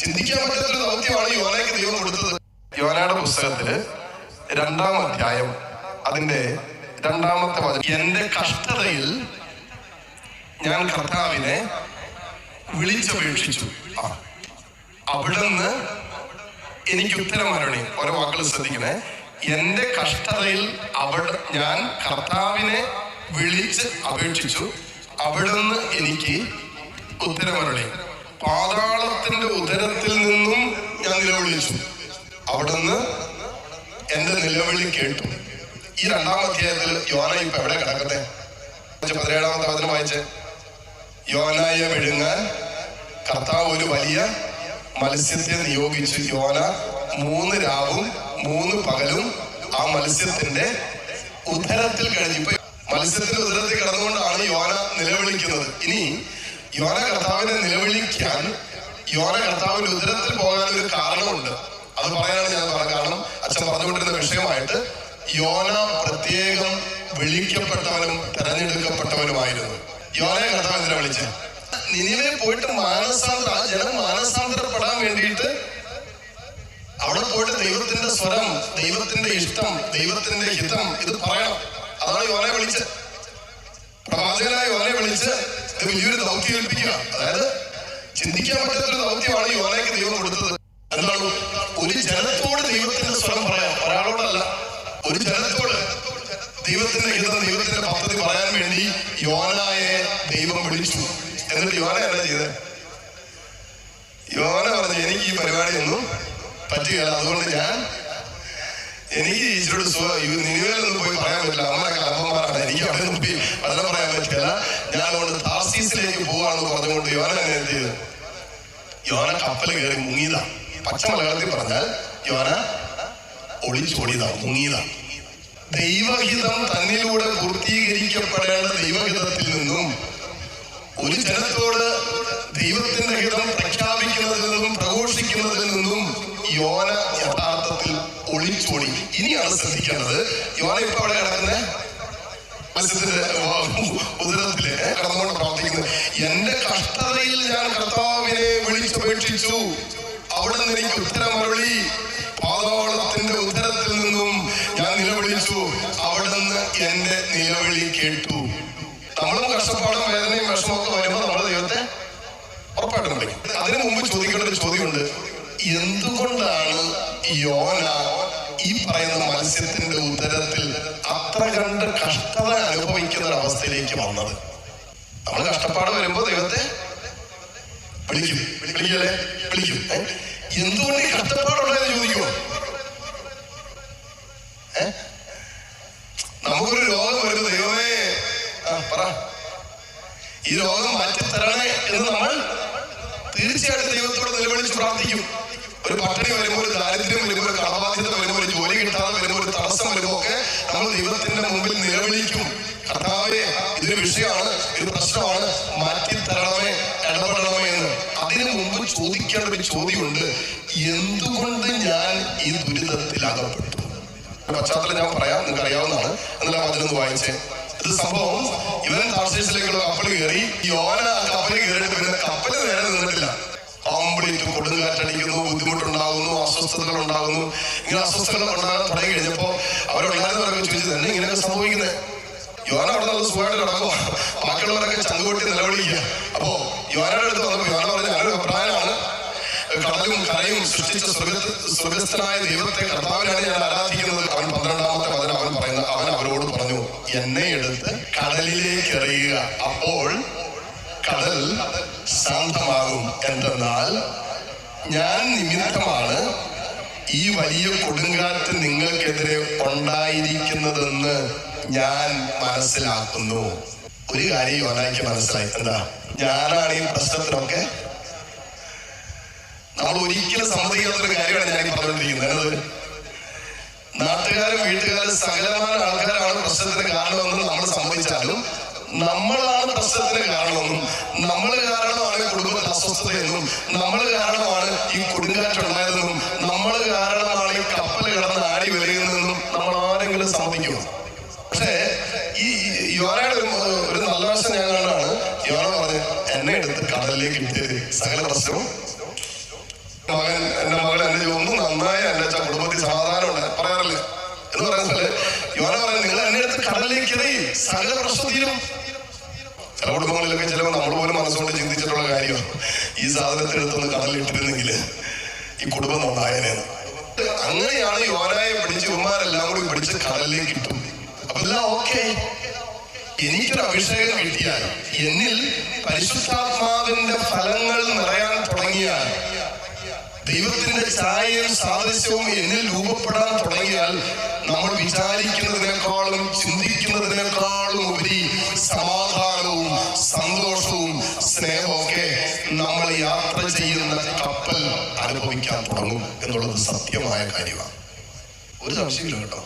ചിന്തിക്കാൻ പറ്റാത്തൊരു ദൗത്യമാണ് യോനയ്ക്ക് ദൈവം കൊടുത്തത്. യോനയുടെ പുസ്തകത്തിൽ രണ്ടാം അധ്യായം അതിന്റെ രണ്ടാമത്തെ വചനം എന്റെ കഷ്ടതയിൽ ഞാൻ കർത്താവിനെ വിളിച്ചപേക്ഷിച്ചു. ആ. അവിടുന്ന് എനിക്ക് ഉത്തരം ഓരോ വാക്കുകൾ ശ്രദ്ധിക്കണേ. എന്റെ കഷ്ടതയിൽ അവിടെ ഞാൻ കർത്താവിനെ വിളിച്ച് അപേക്ഷിച്ചു. അവിടുന്ന് എനിക്ക് ഉത്തരമരണി. പാതാളത്തിന്റെ എന്റെ കേട്ടു. ഈ രണ്ടാം അധ്യായത്തിൽ യോന ഇപ്പൊ എവിടെ കിടക്കട്ടെ? പതിനേഴാമത്തെ പതിനു വായിച്ച്. യോനായ വിഴുങ്ങാൻ കർത്താവ് ഒരു വലിയ മത്സ്യത്തെ നിയോഗിച്ചു. യോന മൂന്ന് രാവും മൂന്ന് പകലും ആ മത്സ്യത്തിന്റെ ഉദരത്തിൽ കഴിഞ്ഞു മത്സ്യത്തിന്റെ ഉദരത്തിൽ കിടന്നുകൊണ്ടാണ് യോന നിലവിളിക്കുന്നത്. ഇനി യോന കർത്താവിനെ നിലവിളിക്കാൻ യോന കർത്താവിന്റെ ഉദരത്തിൽ പോകാൻ ഒരു കാരണമുണ്ട്. അത് പറയാനാണ് ഞാൻ വിഷയമായിട്ട് യോന പ്രത്യേകം വിളിക്കപ്പെട്ടവനും തെരഞ്ഞെടുക്കപ്പെട്ടവനുമായിരുന്നു. യോനെ എന്തിനാ വിളിച്ചത് നിനിവെ പോയിട്ട് മാനസാന്തര ജനം മാനസാന്തരപ്പെടാൻ വേണ്ടിയിട്ട് അവിടെ പോയിട്ട് ദൈവത്തിന്റെ സ്വരം ദൈവത്തിന്റെ ഇഷ്ടം ദൈവത്തിന്റെ ഹിതം ഇത് പറയണം. അതാണ് യോനെ വിളിച്ച് പ്രവാചകനായ യോനെ വിളിച്ച് വലിയൊരു ദൗത്യം ഏൽപ്പിക്കുക. അതായത് ചിന്തിക്കാൻ പറ്റാത്തൊരു ദൗത്യമാണ് യോനയ്ക്ക് ദൈവം കൊടുത്തത്. എന്താണ്? ഒരു ജനത്തോട് ദൈവത്തിന്റെ സ്വരം പറയാം. ദൈവത്തിന്റെ ഹിതം ദൈവത്തിന്റെ പദ്ധതി പറയാൻ വേണ്ടി യോനായെ ദൈവം വിളിച്ചു. എന്നിട്ട് യോന എന്താ ചെയ്തത് യോന പറഞ്ഞു എനിക്ക് ഈ പരിപാടി പരിപാടിയൊന്നും പറ്റുകയില്ല അതുകൊണ്ട് ഞാൻ എനിക്ക് ഈശ്വരോട് നിലവിൽ നിന്ന് പോയി പറയാൻ പറ്റില്ല. അമ്മയൊക്കെ അമ്മമാരാണ്. എനിക്ക് അവിടെ പോയി വചനം പറയാൻ പറ്റില്ല. ഞാൻ അതുകൊണ്ട് താസീസിലേക്ക് പോവാണെന്ന് പറഞ്ഞുകൊണ്ട് യോന എന്ത് ചെയ്തു? യോന കപ്പൽ കയറി മുങ്ങിയതാ. പച്ച മലയാളത്തിൽ പറഞ്ഞാൽ യോന ഒളിച്ചോടിയതാ മുങ്ങിയതാ. ദൈവഹിതം തന്നിലൂടെ പൂർത്തീകരിക്കപ്പെടേണ്ട ദൈവഹിതത്തിൽ നിന്നും ഒരു ജനത്തോട് ദൈവത്തിന്റെ ഹിതം പ്രഖ്യാപിക്കുന്നതിൽ നിന്നും പ്രഘോഷിക്കുന്നതിൽ നിന്നും യോന യഥാർത്ഥത്തിൽ ഒളിച്ചോടി. ഇനിയാണ് ശ്രദ്ധിക്കേണ്ടത്. യോന ഇപ്പൊ അവിടെ കിടക്കുന്നത് എന്റെ കഷ്ടതയിൽ ഞാൻ കർത്താവിനെ വിളിച്ചപേക്ഷിച്ചു. അവിടെ നിന്ന് എനിക്ക് ഉത്തരം മറുപടി പാതാളത്തിന്റെ ഉദരത്തിൽ ഞാൻ അവിടെ നിന്ന് എന്റെ നിലവിളി കേട്ടു. നമ്മളും കഷ്ടപ്പാടും വേദനയും വിഷമമൊക്കെ വരുമ്പോൾ നമ്മുടെ ദൈവത്തെ ഉറപ്പായിട്ടും അതിനു മുമ്പ് ചോദിക്കേണ്ട ഒരു ചോദ്യമുണ്ട്. എന്തുകൊണ്ടാണ് യോന ഈ പറയുന്ന മത്സ്യത്തിന്റെ ഉദരത്തിൽ അത്ര കണ്ട് കഷ്ടത അനുഭവിക്കുന്ന ഒരു അവസ്ഥയിലേക്ക് വന്നത്? നമ്മൾ കഷ്ടപ്പാട് വരുമ്പോ ദൈവത്തെ വിളിക്കും. വിളിക്കല്ലേ വിളിക്കും. എന്തുകൊണ്ട് ഈ കഷ്ടപ്പാടുള്ളതെന്ന് ചോദിക്കുമോ നമുക്കൊരു രോഗം വരുന്നു ദൈവമേ. പറ. ഈ രോഗം മാറ്റി തരണേ എന്ന് നമ്മൾ തീർച്ചയായിട്ടും ദൈവത്തോട് നിലവിളിച്ച് പ്രാർത്ഥിക്കും. ഒരു പട്ടണി വരുമ്പോൾ ഒരു ദാരിദ്ര്യം വരുമ്പോൾ കടബാധ്യത വരുമ്പോൾ ഒരു ജോലി കിട്ടാതെ വരുമ്പോൾ ഒരു തടസ്സം വരുമ്പോൾ ഒക്കെ നമ്മൾ ദൈവത്തിന്റെ മുമ്പിൽ നിലവിളിക്കും. കർത്താവേ ഇതൊരു വിഷയമാണ് ഇത് പ്രശ്നമാണ്. മാറ്റി തരണമേ ഇടപെടണമേ എന്ന്. അതിനു മുമ്പ് ചോദിക്കേണ്ട ഒരു ചോദ്യമുണ്ട്. എന്തുകൊണ്ട് ഞാൻ ഈ ദുരിതത്തിൽ അകപ്പെട്ടു പശ്ചാത്തലം ഞാൻ പറയാം നിങ്ങൾക്ക് അറിയാവുന്നതാണ്. എന്നാൽ അതിലൊന്ന് വായിച്ചേ. ഇത് സംഭവം ഇവൻ താർശീസിലേക്കുള്ള കപ്പൽ കയറി യോന കപ്പലിൽ കയറിയിട്ട് പിന്നെ കപ്പൽ നേരെ നിന്നിട്ടില്ല. കംപ്ലീറ്റ് കൊടുങ്കാറ്റടിക്കുന്നു ബുദ്ധിമുട്ടുണ്ടാകുന്നു അസ്വസ്ഥതകൾ ഉണ്ടാകുന്നു. ഇങ്ങനെ അസ്വസ്ഥതകൾ ഉണ്ടാകാൻ തുടങ്ങി കഴിഞ്ഞപ്പോ അവരുണ്ടായിരുന്നവരൊക്കെ ചോദിച്ചത് തന്നെ ഇങ്ങനെയൊക്കെ സംഭവിക്കുന്നത് യോന അവിടെ സുഖമായിട്ട് കിടക്കുക ബാക്കിയുള്ളവരൊക്കെ ചങ്കുകൊട്ടി നിലവിളിക്കുക. അപ്പോ യോനയുടെ അടുത്ത് വന്നപ്പോ യോന പറഞ്ഞ ഞാനൊരു അഭിപ്രായമാണ്. കടലും കരയും സൃഷ്ടിച്ച സ്വർഗ- സ്വർഗസ്ഥനായ ദൈവത്തെ കർത്താവിനാണ് എടുത്ത് കടലിലേക്ക് എറിയുക. അപ്പോൾ കടൽ ശാന്തമാകും എന്തെന്നാൽ ഞാൻ നിമിത്തമാണ് ഈ വലിയ കൊടുങ്കാറ്റ് നിങ്ങൾക്കെതിരെ ഉണ്ടായിരിക്കുന്നതെന്ന് ഞാൻ മനസ്സിലാക്കുന്നു. ഒരു കാര്യം യോനായ്ക്ക് മനസ്സിലായി. എന്താ? ഞാനാണ് ഈ പ്രശ്നത്തിനൊക്കെ നമ്മൾ ഒരിക്കലും സമ്മതിക്കാത്തൊരു കാര്യമാണ് ഞാൻ പറഞ്ഞുകൊണ്ടിരിക്കുന്നത്. നാട്ടുകാരും വീട്ടുകാരും സകലമായ ആൾക്കാരാണ് പ്രശ്നത്തിന് കാരണമെന്ന് നമ്മൾ സമ്മതിച്ചാലും നമ്മളാണ് പ്രശ്നത്തിന് കാരണമെന്നും നമ്മൾ കാരണമാണ് കുടുംബത്തിൽ അസ്വസ്ഥതയെന്നും നമ്മൾ കാരണമാണ് ഈ കൊടുങ്കാറ്റുണ്ടായതെന്നും നമ്മൾ കാരണമാണ് ഈ കപ്പൽ കിടന്ന് ആടി വരുന്നതെന്നും നമ്മൾ ആരെങ്കിലും സമ്മതിക്കുക പക്ഷേ ഈ യോനയുടെ ഒരു നല്ല വശം ഞാൻ കാണാണ് യോന പറഞ്ഞ് എന്നെ എടുത്ത് കടലിലേക്ക് ഇട്ടത് സകല പ്രശ്നവും. മകൻ എന്റെ മകൾ എന്നെ ചോദിച്ചു നന്നായി എന്റെ കുടുംബത്തിൽ സമാധാനമുണ്ട് പറയാറില്ല. എന്ന് പറയുന്നത് യോന പറഞ്ഞ നിങ്ങൾ എന്നെ എടുത്ത് കടലിലേക്ക് സകല പ്രശ്നം തീരും ചില ചിലപ്പോൾ നമ്മൾ പോലും മനസ്സുകൊണ്ട് ചിന്തിച്ചിട്ടുള്ള കാര്യമാണ്. ഈ സാധനത്തെ എടുത്തൊന്ന് കടലിട്ടിരുന്നെങ്കിൽ ഈ കുടുംബം ഉണ്ടായനേന്ന് അങ്ങനെയാണ് യോനായെ പിടിച്ച് ഇവന്മാരെല്ലാം കൂടി പിടിച്ച് കടലിലേക്ക് ഇട്ടു അപ്പൊ എല്ലാം ഓക്കെ എനിക്കൊരു അഭിഷേകം കിട്ടിയാൽ എന്നിൽ പരിശുദ്ധാത്മാവിന്റെ ഫലങ്ങൾ നിറയാൻ തുടങ്ങിയാൽ ദൈവത്തിന്റെ ഛായയും സാദൃശ്യവും എന്നിൽ രൂപപ്പെടാൻ തുടങ്ങിയാൽ നമ്മൾ വിചാരിക്കുന്നതിനേക്കാളും ചെയ്യുന്ന കപ്പൽ അനുഭവിക്കാൻ തുടങ്ങും എന്നുള്ളത് സത്യമായ കാര്യമാണ്. ഒരു സംശയമില്ല കേട്ടോ.